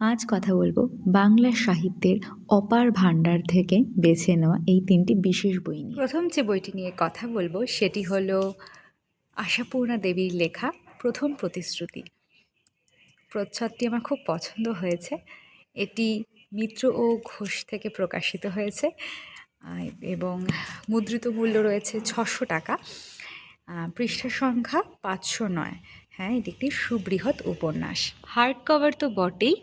আজ কথা বলব বাংলা সাহিত্যের অপার ভাণ্ডার থেকে বেছে নেওয়া এই তিনটি বিশেষ বই নিয়ে। প্রথম যে বইটি নিয়ে কথা বলব সেটি হলো আশাপূর্ণা দেবীর লেখা প্রথম প্রতিশ্রুতি। প্রচ্ছদটি আমার খুব পছন্দ হয়েছে। এটি মিত্র ও ঘোষ থেকে প্রকাশিত হয়েছে এবং মুদ্রিত মূল্য রয়েছে ছশো টাকা। পৃষ্ঠা সংখ্যা পাঁচশো নয়। হ্যাঁ এটি একটি সুবৃহৎ উপন্যাস। হার্ড কভার তো বটেই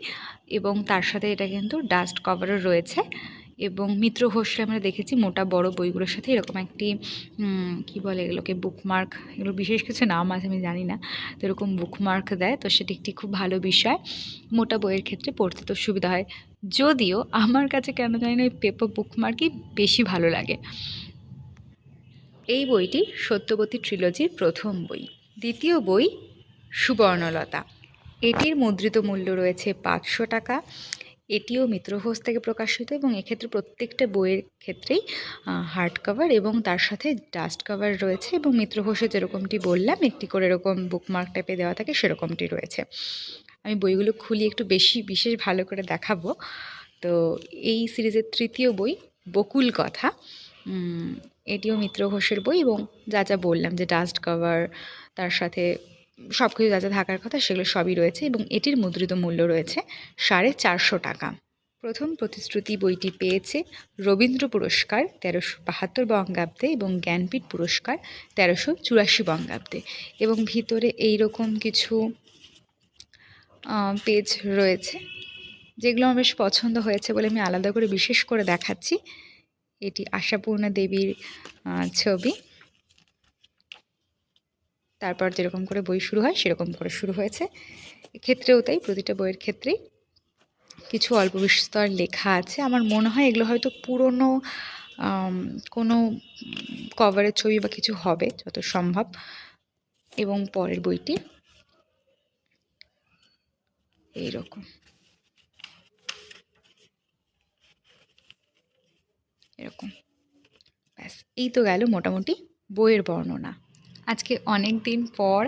এবং তার সাথে এটা কিন্তু ডাস্ট কভারও রয়েছে এবং মিত্র ঘোষে আমরা দেখেছি মোটা বড় বইগুলোর সাথে এরকম একটি কি বলে এগুলোকে বুকমার্ক এগুলো বিশেষ কিছু নাম আছে আমি জানি না, তো এরকম বুকমার্ক দেয়, তো সেটি একটি খুব ভালো বিষয়। মোটা বইয়ের ক্ষেত্রে পড়তে তো সুবিধা হয়। যদিও আমার কাছে কেন জানি না ওই পেপার বুকমার্কই বেশি ভালো লাগে। এই বইটি সত্যবতী ট্রিলজির প্রথম বই। দ্বিতীয় বই, সুবর্ণলতা। এটির মুদ্রিত মূল্য রয়েছে পাঁচশো টাকা। এটিও মিত্রঘোষ থেকে প্রকাশিত এবং এক্ষেত্রে প্রত্যেকটা বইয়ের ক্ষেত্রেই হার্ড কভার এবং তার সাথে ডাস্ট কভার রয়েছে এবং মিত্রঘোষে যেরকমটি বললাম, একটি করে এরকম বুকমার্ক টাইপে দেওয়া থাকে সেরকমটি রয়েছে। আমি বইগুলো খুলি একটু বেশি, বিশেষ ভালো করে দেখাবো। তো এই সিরিজের তৃতীয় বই, বকুল কথা। এটিও মিত্র ঘোষের বই এবং যা যা বললাম যে ডাস্ট কভার তার সাথে সব কিছু যা যা থাকার কথা সেগুলো সবই রয়েছে এবং এটির মুদ্রিত মূল্য রয়েছে সাড়ে চারশো টাকা। প্রথম প্রতিশ্রুতি বইটি পেয়েছে রবীন্দ্র পুরস্কার তেরোশো বাহাত্তর বঙ্গাব্দে এবং জ্ঞানপীঠ পুরস্কার তেরোশো চুরাশি বঙ্গাব্দে এবং ভিতরে এই রকম কিছু পেজ রয়েছে যেগুলো আমার বেশ পছন্দ হয়েছে বলে আমি আলাদা করে বিশেষ করে দেখাচ্ছি। এটি আশাপূর্ণা দেবীর ছবি। তারপর যেরকম করে বই শুরু হয়, সেরকম করে শুরু হয়েছে। এক্ষেত্রেও তাই, প্রতিটা বইয়ের ক্ষেত্রেই কিছু অল্প বিস্তর লেখা আছে। আমার মনে হয় এগুলো হয়তো পুরনো কোনো কভারের ছবি বা কিছু হবে, যত সম্ভব। এবং পরের বইটি এইরকম। এরকম। ব্যাস, এই তো গেল মোটামুটি বইয়ের বর্ণনা। আজকে অনেক দিন পর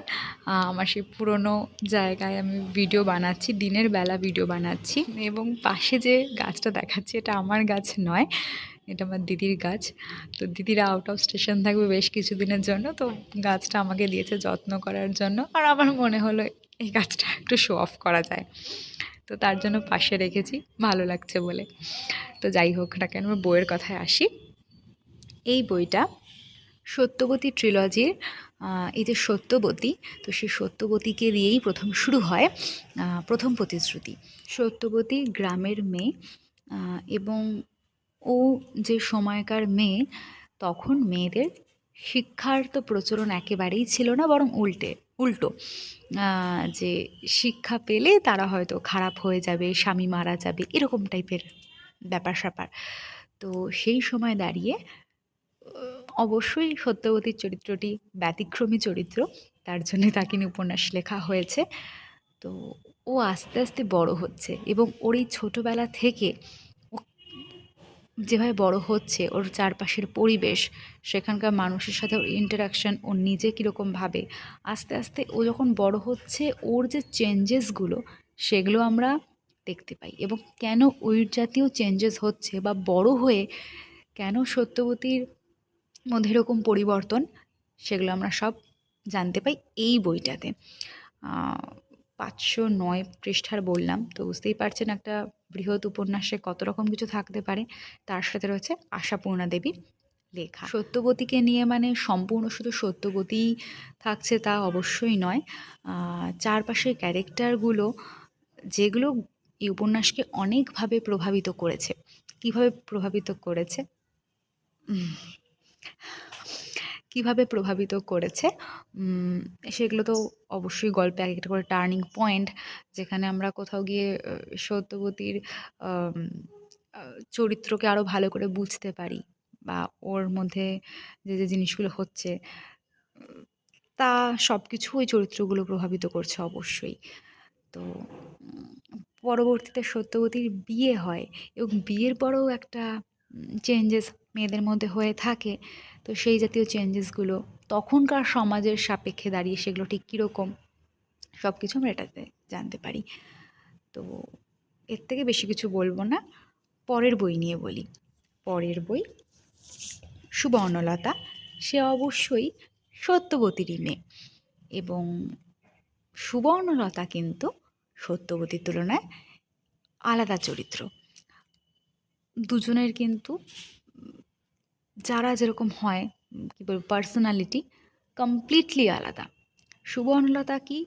আমার সেই পুরনো জায়গায় আমি ভিডিও বানাচ্ছি, দিনের বেলা ভিডিও বানাচ্ছি এবং পাশে যে গাছটা দেখাচ্ছি, এটা আমার গাছ নয়, এটা আমার দিদির গাছ। তো দিদিরা আউট অফ স্টেশন থাকবে বেশ কিছুদিনের জন্য, তো গাছটা আমাকে দিয়েছে যত্ন করার জন্য। আর আমার মনে হলো এই গাছটা একটু শো অফ করা যায়। তো তার জন্য পাশে রেখেছি, ভালো লাগছে বলে। তো যাই হোক না কেন, বইয়ের কথায় আসি। এই বইটা সত্যবতী ট্রিলজির এই যে সত্যবতী, তো সেই সত্যবতীকে দিয়েই প্রথম শুরু হয় প্রথম প্রতিশ্রুতি। সত্যবতী গ্রামের মেয়ে এবং ও যে সময়কার মেয়ে, তখন মেয়েদের শিক্ষার তো প্রচলন একেবারেই ছিল না, বরং উল্টে। উল্টো যে শিক্ষা পেলে তারা হয়তো খারাপ হয়ে যাবে, স্বামী মারা যাবে, এরকম টাইপের ব্যাপার স্যাপার। তো সেই সময় দাঁড়িয়ে অবশ্যই সত্যবতীর চরিত্রটি ব্যতিক্রমী চরিত্র, তার জন্যই তাকে নিয়ে উপন্যাস লেখা হয়েছে। তো ও আস্তে আস্তে বড় হচ্ছে এবং ওর এই ছোটোবেলা থেকে যেভাবে বড় হচ্ছে ওর চারপাশের পরিবেশ, সেখানকার মানুষের সাথে ওর ইন্টারাকশান ও নিজে কীরকম ভাবে, আস্তে আস্তে ও যখন বড় হচ্ছে, ওর যে চেঞ্জেসগুলো সেগুলো আমরা দেখতে পাই। এবং কেন ওই জাতীয় চেঞ্জেস হচ্ছে বা বড় হয়ে কেন সত্যবতীর মধ্যে এরকম পরিবর্তন, সেগুলো আমরা সব জানতে পাই এই বইটাতে। পাঁচশো নয় পৃষ্ঠার বললাম, তো বুঝতেই পারছেন একটা বৃহৎ উপন্যাসে কত রকম কিছু থাকতে পারে, তার সাথে রয়েছে আশাপূর্ণা দেবীর লেখা। সত্যবতীকে নিয়ে মানে সম্পূর্ণ শুধু সত্যবতীই থাকছে তা অবশ্যই নয়। চারপাশের ক্যারেক্টারগুলো, যেগুলো এই উপন্যাসকে অনেকভাবে প্রভাবিত করেছে। কীভাবে প্রভাবিত করেছে? কীভাবে প্রভাবিত করেছে? সেগুলো তো অবশ্যই গল্পে এক একটা করে টার্নিং পয়েন্ট যেখানে আমরা কোথাও গিয়ে সত্যবতীর চরিত্রকে আরও ভালো করে বুঝতে পারি বা ওর মধ্যে যে যে জিনিসগুলো হচ্ছে, তা সব কিছু ওই চরিত্রগুলো প্রভাবিত করছে অবশ্যই। তো পরবর্তীতে সত্যবতীর বিয়ে হয় এবং বিয়ের পরেও একটা চেঞ্জেস মেয়েদের মধ্যে হয়ে থাকে। তো সেই জাতীয় চেঞ্জেসগুলো তখনকার সমাজের সাপেক্ষে দাঁড়িয়ে সেগুলো ঠিক কীরকম সব কিছু আমরা এটাতে জানতে পারি। তো এর থেকে বেশি কিছু বলব না। পরের বই নিয়ে বলি। পরের বই সুবর্ণলতা, সে অবশ্যই সত্যবতীরই মেয়ে এবং সুবর্ণলতা কিন্তু সত্যবতীর তুলনায় আলাদা চরিত্র। দুজনের কিন্তু যারা যেরকম হয়, কী বলব পার্সোনালিটি কমপ্লিটলি আলাদা। সুবর্ণলতা কি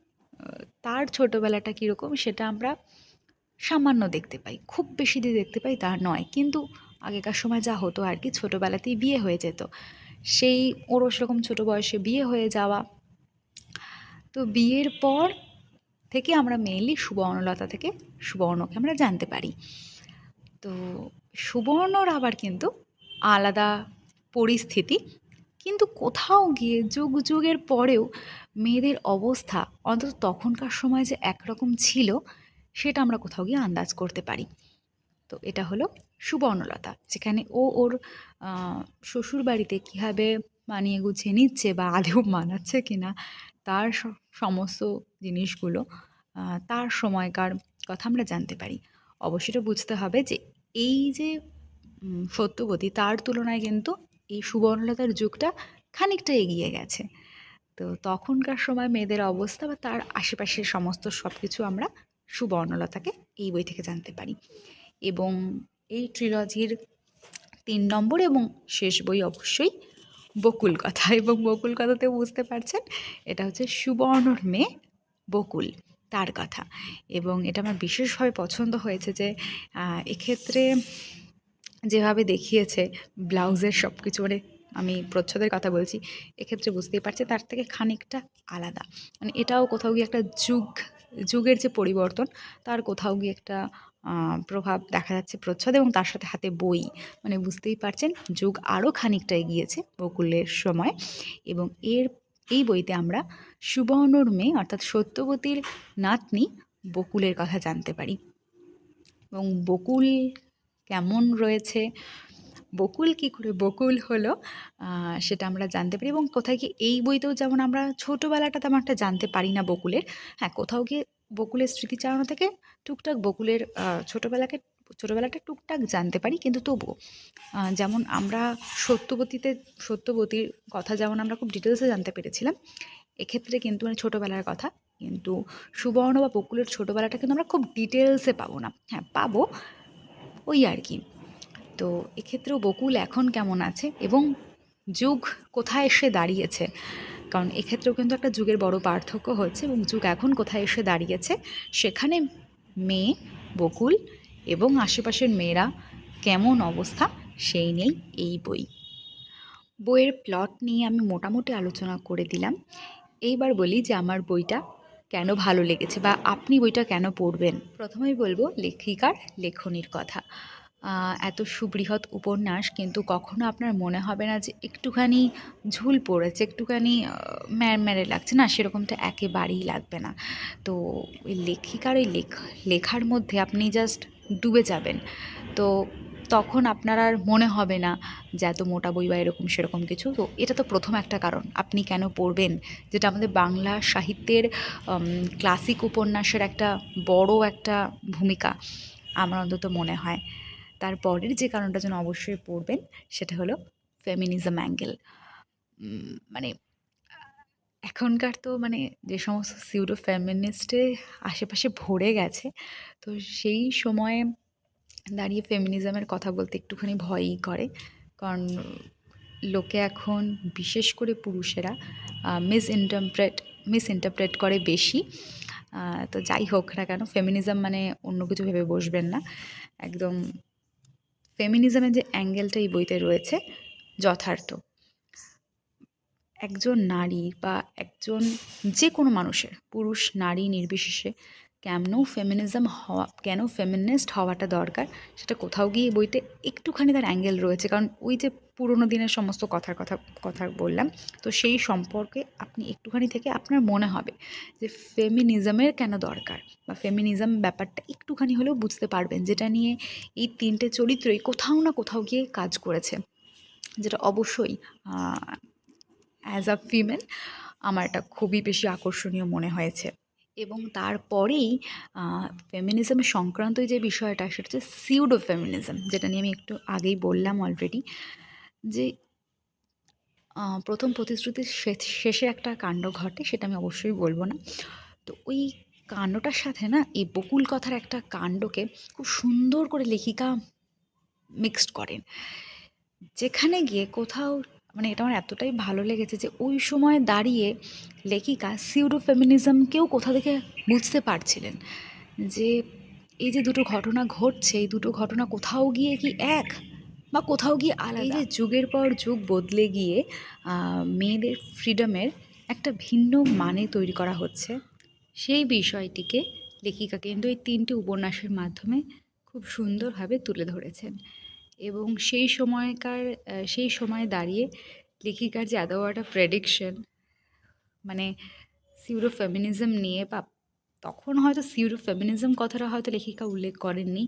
তার ছোটোবেলাটা কীরকম সেটা আমরা সামান্য দেখতে পাই। খুব বেশি দিয়ে দেখতে পাই তা নয়। কিন্তু আগেকার সময় যা হতো আর কি, ছোটোবেলাতেই বিয়ে হয়ে যেত। সেই ওরও সেরকম ছোটো বয়সে বিয়ে হয়ে যাওয়া। তো বিয়ের পর থেকে আমরা মেনলি সুবর্ণলতা থেকে সুবর্ণকে আমরা জানতে পারি। তো সুবর্ণর আবার কিন্তু আলাদা পরিস্থিতি। কিন্তু কোথাও গিয়ে যুগ যুগের পরেও মেয়েদের অবস্থা অন্তত তখনকার সময় যে একরকম ছিল, সেটা আমরা কোথাও গিয়ে আন্দাজ করতে পারি। তো এটা হলো সুবর্ণলতা, যেখানে ও ওর শ্বশুর বাড়িতে কীভাবে মানিয়ে গুছিয়ে নিচ্ছে বা আদেও মানাচ্ছে কিনা, তার সমস্ত জিনিসগুলো তার সময়কার কথা আমরা জানতে পারি। অবশ্যই বুঝতে হবে যে এই যে সত্যবতী তার তুলনায় কিন্তু এই সুবর্ণলতার যুগটা খানিকটা এগিয়ে গেছে। তো তখনকার সময় মেয়েদের অবস্থা বা তার আশেপাশের সমস্ত সব কিছু আমরা সুবর্ণলতাকে এই বই থেকে জানতে পারি। এবং এই ট্রিলজির তিন নম্বর এবং শেষ বই অবশ্যই বকুল কথা। এবং বকুল কথাতে বুঝতে পারছেন, এটা হচ্ছে সুবর্ণর মেয়ে বকুল, তার কথা। এবং এটা আমার বিশেষভাবে পছন্দ হয়েছে যে এক্ষেত্রে যেভাবে দেখিয়েছে ব্লাউজের সব কিছু মানে আমি প্রচ্ছদের কথা বলছি, এক্ষেত্রে বুঝতেই পারছি তার থেকে খানিকটা আলাদা। মানে এটাও কোথাও গিয়ে একটা যুগ, যুগের যে পরিবর্তন, তার কোথাও গিয়ে একটা প্রভাব দেখা যাচ্ছে প্রচ্ছদ এবং তার সাথে হাতে বই। মানে বুঝতেই পারছেন, যুগ আরও খানিকটা এগিয়েছে বকুলের সময় এবং এর, এই বইতে আমরা সুবর্ণর মেয়ে, অর্থাৎ সত্যবতীর নাতনি বকুলের কথা জানতে পারি। এবং বকুল কেমন রয়েছে? বকুল কি করে বকুল হলো সেটা আমরা জানতে পারি এবং কোথায় গিয়ে এই বইতেও যেমন আমরা ছোটোবেলাটা তেমন একটা জানতে পারি না বকুলের। হ্যাঁ কোথাও গিয়ে বকুলের স্মৃতিচারণা থেকে টুকটাক বকুলের ছোটোবেলাকে, ছোটোবেলাটা টুকটাক জানতে পারি, কিন্তু তবুও যেমন আমরা সত্যবতীতে, সত্যবতীর কথা যেমন আমরা খুব ডিটেলসে জানতে পেরেছিলাম, এক্ষেত্রে কিন্তু মানে ছোটোবেলার কথা, কিন্তু সুবর্ণ বা বকুলের ছোটোবেলাটা কিন্তু আমরা খুব ডিটেলসে পাবো না। হ্যাঁ পাবো ওই আর কি। তো এক্ষেত্রেও বকুল এখন কেমন আছে এবং যুগ কোথায় এসে দাঁড়িয়েছে? কারণ এক্ষেত্রেও কিন্তু একটা যুগের বড় পার্থক্য হচ্ছে এবং যুগ এখন কোথায় এসে দাঁড়িয়েছে সেখানে মেয়ে, বকুল এবং আশেপাশের মেয়েরা কেমন অবস্থা সেই নেই এই বই। বইয়ের প্লট নিয়ে আমি মোটামুটি আলোচনা করে দিলাম। এইবার বলি যে আমার বইটা কেন ভালো লেগেছে বা আপনি বইটা কেন পড়বেন? প্রথমেই বলব, লেখিকার লেখনির কথা। এত সুবৃহৎ উপন্যাস কিন্তু কখনো আপনার মনে হবে না যে একটুখানি ঝুল পড়েছে, একটুখানি ম্যারম্যারে লাগছে। না সেরকমটা একেবারেই লাগবে না। তো ওই লেখিকার ওই লেখ, লেখার মধ্যে আপনি জাস্ট ডুবে যাবেন। তো তখন আপনার আর মনে হবে না যে এত মোটা বই বা এরকম সেরকম কিছু। তো এটা তো প্রথম একটা কারণ। আপনি কেন পড়বেন? যেটা আমাদের বাংলা সাহিত্যের ক্লাসিক উপন্যাসের একটা বড় একটা ভূমিকা আমার অন্তত মনে হয়। তারপরের যে কারণটা যেন অবশ্যই পড়বেন, সেটা হলো ফেমিনিজম অ্যাঙ্গেল মানে এখনকার তো মানে যে সমস্ত সিউডো ফেমিনিস্টে আশেপাশে ভরে গেছে, তো সেই সময়ে দাঁড়িয়ে ফেমিনিজমের কথা বলতে একটুখানি ভয়ই করে। কারণ লোকে এখন, বিশেষ করে পুরুষেরা মিস ইন্টারপ্রেট মিস ইন্টারপ্রেট করে বেশি। তো যাই হোক না কেন ফেমিনিজম মানে অন্য কিছু ভেবে বসবেন না। একদম ফেমিনিজমের যে অ্যাঙ্গেলটা এই বইতে রয়েছে, যথার্থ। একজন নারী বা একজন যে কোনো মানুষের, পুরুষ, নারী নির্বিশেষে কেন ফেমিনিজম হওয়া, কেন ফেমিনিস্ট হওয়াটা দরকার? সেটা কোথাও গিয়ে বইতে একটুখানি তার অ্যাঙ্গেল রয়েছে। কারণ ওই যে পুরোনো দিনের সমস্ত কথার কথা কথা বললাম, তো সেই সম্পর্কে আপনি একটুখানি থেকে আপনার মনে হবে যে ফেমিনিজমের কেন দরকার? বা ফেমিনিজম ব্যাপারটা একটুখানি হলেও বুঝতে পারবেন, যেটা নিয়ে এই তিনটে চরিত্রই কোথাও না কোথাও গিয়ে কাজ করেছে। যেটা অবশ্যই অ্যাজ আ ফিমেল আমার এটা খুবই বেশি আকর্ষণীয় মনে হয়েছে। এবং তারপরেই ফেমিনিজম সংক্রান্ত যে বিষয়টা, সেটা হচ্ছে সিউডো ফেমিনিজম যেটা নিয়ে আমি একটু আগেই বললাম অলরেডি যে প্রথম প্রতিশ্রুতির শেষে একটা কাণ্ড ঘটে, সেটা আমি অবশ্যই বলব না। তো ওই কাণ্ডটার সাথে না, এই বকুল কথার একটা কাণ্ডকে খুব সুন্দর করে লেখিকা মিক্সড করেন। যেখানে গিয়ে কোথাও মানে এটা আমার এতটাই ভালো লেগেছে যে ওই সময় দাঁড়িয়ে লেখিকা সিউডো ফেমিনিজমকেও কোথা থেকে বুঝতে পারছিলেন? যে এই যে দুটো ঘটনা ঘটছে, এই দুটো ঘটনা কোথাও গিয়ে কি এক বা কোথাও গিয়ে আলাদা? যে যুগের পর যুগ বদলে গিয়ে মেয়েদের ফ্রিডমের একটা ভিন্ন মানে তৈরি করা হচ্ছে। সেই বিষয়টিকে লেখিকা কিন্তু এই তিনটি উপন্যাসের মাধ্যমে খুব সুন্দরভাবে তুলে ধরেছেন। এবং সেই সময়কার সেই সময় দাঁড়িয়ে লেখিকার যে আদৌ একটা প্রেডিকশন মানে সিউরো ফেমিনিজম নিয়ে বা তখন হয়তো সিউরো ফেমিনিজম কথাটা হয়তো লেখিকা উল্লেখ করেননি,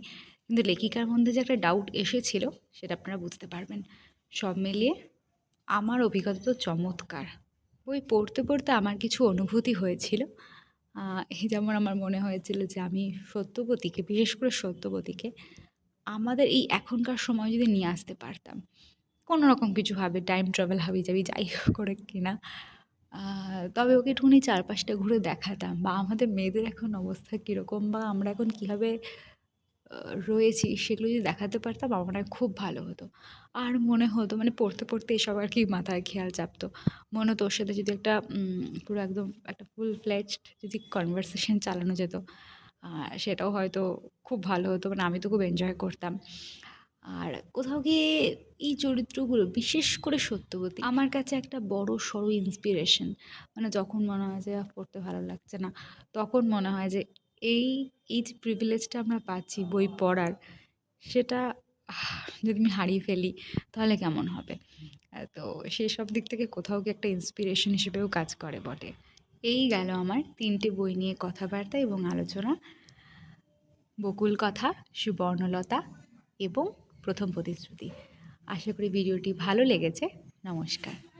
কিন্তু লেখিকার মধ্যে যে একটা ডাউট এসেছিল, সেটা আপনারা বুঝতে পারবেন। সব মিলিয়ে আমার অভিজ্ঞতা তো চমৎকার। বই পড়তে পড়তে আমার কিছু অনুভূতি হয়েছিল। যেমন আমার মনে হয়েছিল যে আমি সত্যবতীকে, বিশেষ করে সত্যবতীকে আমাদের এই এখনকার সময় যদি নিয়ে আসতে পারতাম, কোনো রকম কিছু হবে টাইম ট্রাভেল হাবি যাবি, যাই করে কিনা তবে ওকে একটুখানি চারপাশটা ঘুরে দেখাতাম বা আমাদের মেয়েদের এখন অবস্থা কীরকম বা আমরা এখন কীভাবে রয়েছি সেগুলো যদি দেখাতে পারতাম আমার খুব ভালো হতো। আর মনে হতো মানে পড়তে পড়তে এসব আর কি মাথায় খেয়াল চাপতো। মনে হতো ওর সাথে যদি একটা পুরো একদম একটা ফুল ফ্লেজড যদি কনভারসেশন চালানো যেত সেটাও হয়তো খুব ভালো হতো মানে আমি তো খুব এনজয় করতাম। আর কোথাও গিয়ে এই চরিত্রগুলো, বিশেষ করে সত্যবতী, আমার কাছে একটা বড় সড়ো ইন্সপিরেশন মানে যখন মনে হয় যে পড়তে ভালো লাগছে না, তখন মনে হয় যে, এই এই যে প্রিভিলেজটা আমরা পাচ্ছি বই পড়ার, সেটা যদি আমি হারিয়ে ফেলি, তাহলে কেমন হবে? তো সেই সব দিক থেকে কোথাও গিয়ে একটা ইন্সপিরেশন হিসেবেও কাজ করে বটে। এই গেল আমার তিনটে বই নিয়ে কথাবার্তা এবং আলোচনা। বকুল কথা, সুবর্ণলতা এবং প্রথম প্রতিশ্রুতি। আশা করি ভিডিওটি ভালো লেগেছে। নমস্কার।